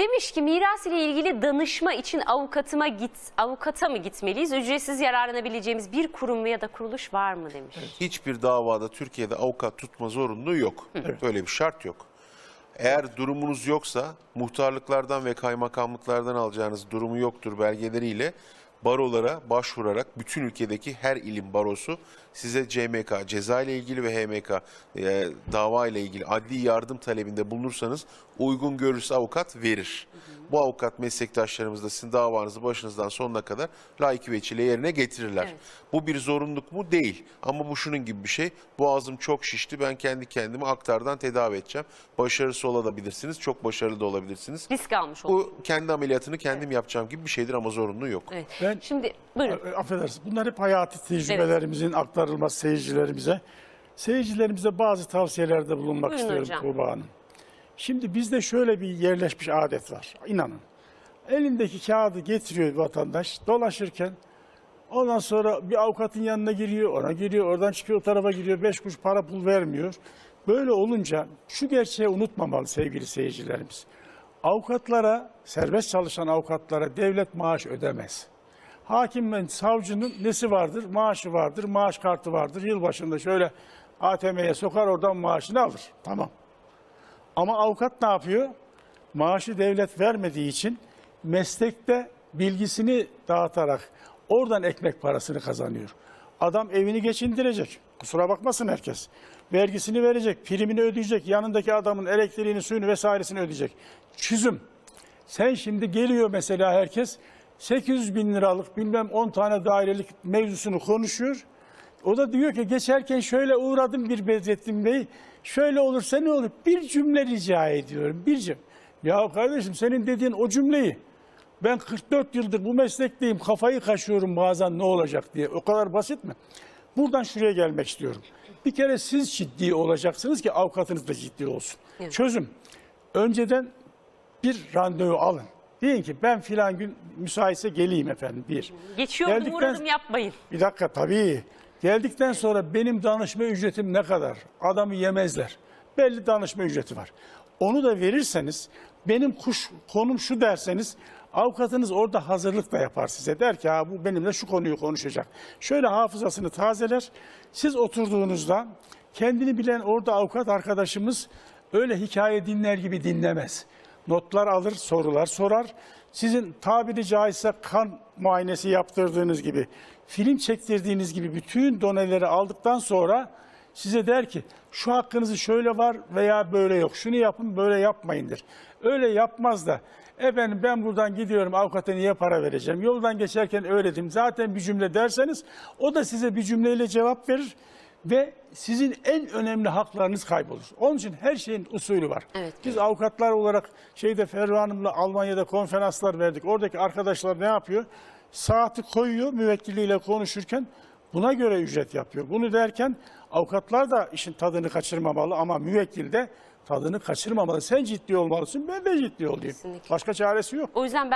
Demiş ki miras ile ilgili danışma için avukatıma git, avukata mı gitmeliyiz? Ücretsiz yararlanabileceğimiz bir kurum ya da kuruluş var mı demiş. Hiçbir davada Türkiye'de avukat tutma zorunluluğu yok. Böyle bir şart yok. Eğer durumunuz yoksa muhtarlıklardan ve kaymakamlıklardan alacağınız durumu yoktur belgeleriyle barolara başvurarak bütün ülkedeki her ilim barosu size CMK, ceza ile ilgili ve HMK e, dava ile ilgili adli yardım talebinde bulunursanız uygun görürse avukat verir. Bu avukat meslektaşlarımız da sizin davanızı başınızdan sonuna kadar layık veçile yerine getirirler. Evet. Bu bir zorunluluk mu? Değil. Ama bu şunun gibi bir şey. Boğazım çok şişti. Ben kendi kendimi aktardan tedavi edeceğim. Başarısı olabilirsiniz. Çok başarılı da olabilirsiniz. Risk almış olduk. Bu kendi ameliyatını kendim yapacağım gibi bir şeydir ama zorunluluğu yok. Evet. Ben- Şimdi buyurun. A- Affedersiniz. Bunlar hep hayati tecrübelerimizin aktarılması seyircilerimize. Seyircilerimize bazı tavsiyelerde bulunmak Buyurun istiyorum hocam. Tuğba Hanım. Şimdi bizde şöyle bir yerleşmiş adet var. İnanın. Elindeki kağıdı getiriyor vatandaş dolaşırken ondan sonra bir avukatın yanına giriyor, ona giriyor, oradan çıkıyor o tarafa giriyor, beş kuruş para pul vermiyor. Böyle olunca şu gerçeği unutmamalı sevgili seyircilerimiz. Avukatlara, serbest çalışan avukatlara devlet maaş ödemez. Hakim ve savcının nesi vardır? Maaşı vardır, maaş kartı vardır. Yılbaşında şöyle ATM'ye sokar oradan maaşını alır. Tamam. Ama avukat ne yapıyor? Maaşı devlet vermediği için meslekte bilgisini dağıtarak oradan ekmek parasını kazanıyor. Adam evini geçindirecek. Kusura bakmasın herkes. Vergisini verecek, primini ödeyecek, yanındaki adamın elektriğini, suyunu vesairesini ödeyecek. Çözüm. Sen şimdi geliyor mesela herkes 800 bin liralık bilmem 10 tane dairelik mevzusunu konuşuyor. O da diyor ki geçerken şöyle uğradım bir Bedrettin Bey. Şöyle olursa ne olur? Bir cümle rica ediyorum. Bir cümle. Ya kardeşim senin dediğin o cümleyi ben 44 yıldır bu meslekteyim kafayı kaşıyorum bazen ne olacak diye. O kadar basit mi? Buradan şuraya gelmek istiyorum. Bir kere siz ciddi olacaksınız ki avukatınız da ciddi olsun. Evet. Çözüm. Önceden bir randevu alın. Deyin ki ben filan gün müsaitse geleyim efendim bir. Geçiyordum Geldikten- uğradım yapmayın. Bir dakika tabii. Geldikten sonra benim danışma ücretim ne kadar? Adamı yemezler. Belli danışma ücreti var. Onu da verirseniz benim kuş konum şu derseniz avukatınız orada hazırlık da yapar size. Der ki ha bu benimle şu konuyu konuşacak. Şöyle hafızasını tazeler. Siz oturduğunuzda kendini bilen orada avukat arkadaşımız öyle hikaye dinler gibi dinlemez. Notlar alır, sorular sorar. Sizin tabiri caizse kan muayenesi yaptırdığınız gibi, film çektirdiğiniz gibi bütün doneleri aldıktan sonra size der ki şu hakkınızı şöyle var veya böyle yok. Şunu yapın böyle yapmayındır. Öyle yapmaz da efendim ben buradan gidiyorum avukata niye para vereceğim? Yoldan geçerken öyledim. Zaten bir cümle derseniz o da size bir cümleyle cevap verir ve sizin en önemli haklarınız kaybolur. Onun için her şeyin usulü var. Evet. Biz avukatlar olarak şeyde Ferru Hanım'la Almanya'da konferanslar verdik. Oradaki arkadaşlar ne yapıyor? Saati koyuyor müvekkiliyle konuşurken buna göre ücret yapıyor. Bunu derken avukatlar da işin tadını kaçırmamalı ama müvekkil de tadını kaçırmamalı. Sen ciddi olmalısın ben de ciddi olayım. Kesinlikle. Başka çaresi yok. O yüzden ben